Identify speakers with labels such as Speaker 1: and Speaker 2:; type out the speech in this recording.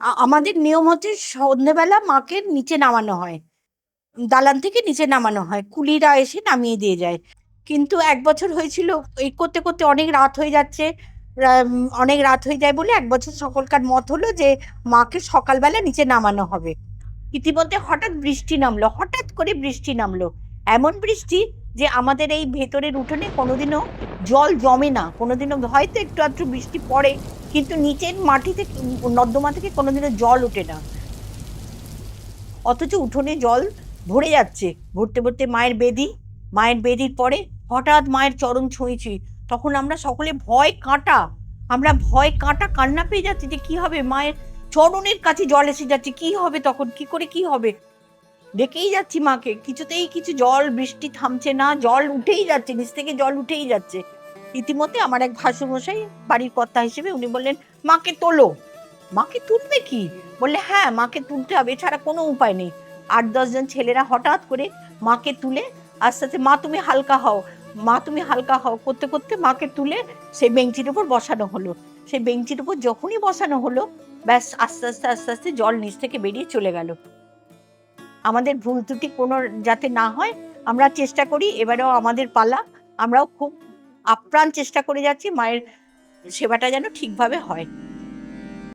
Speaker 1: আমাদের নিয়ম হচ্ছে সন্ধেবেলা মাকে নিচে নামানো হয়। দালান থেকে নিচে নামানো হয়। কুলিরা এসে নামিয়ে দিয়ে যায়। কিন্তু এক বছর হয়েছিল, এই করতে করতে অনেক রাত হয়ে যাচ্ছে। অনেক রাত হয়ে যায় বলে এক বছর সকলকার মত হলো যে মাকে সকালবেলা নিচে নামানো হবে। ইতিমধ্যে হঠাৎ বৃষ্টি নামলো, হঠাৎ করে বৃষ্টি নামলো। এমন বৃষ্টি যে আমাদের এই ভেতরের উঠোনে কোনোদিনও জল জমে না, কোনোদিনও হয়তো একটু আধটু বৃষ্টি পড়ে, কিন্তু নিচের মাটি থেকে, নর্দমা থেকে কোনোদিনও জল ওঠে না। অথচ উঠোনে জল ভরে যাচ্ছে, ভরতে ভরতে মায়ের বেদি, মায়ের বেদির পরে হঠাৎ মায়ের চরণ ছুঁয়েছি তখন আমরা সকলে ভয় কাঁটা, আমরা ভয় কাঁটা কান্না পেয়ে যাচ্ছি যে কি হবে, মায়ের চরণের কাছে জল এসে যাচ্ছে, কি হবে তখন, কি করে কি হবে? ডেকেই যাচ্ছি মাকে। কিছুতেই কিছু জল, বৃষ্টি থামছে না, জল উঠেই যাচ্ছে, নিচ থেকে জল উঠেই যাচ্ছে। ইতিমধ্যে আমার এক ভাসুমশাই বাড়ির কর্তা হিসেবে উনি বললেন, মাকে তোলো। মাকে তুলবে কি? বললে হ্যাঁ মাকে তুলতে হবে, এছাড়া কোনো উপায় নেই। আট দশজন ছেলেরা হঠাৎ করে মাকে তুলে আস্তে আস্তে মা, তুমি হালকা হও। মা, তুমি হালকা হও। করতে করতে মাকে তুলে সেই বেঞ্চির উপর বসানো হলো। সেই বেঞ্চির উপর যখনই বসানো হলো, ব্যাস, আস্তে আস্তে আস্তে আস্তে জল নিচ থেকে বেরিয়ে চলে গেল। আমাদের ভুল ত্রুটি কোনো যাতে না হয়, আমরা চেষ্টা করি, এবারেও আমাদের পালা। আমরাও খুব আপ্রাণ চেষ্টা করে যাচ্ছি, মায়ের সেবাটা যেন ঠিকভাবে হয়।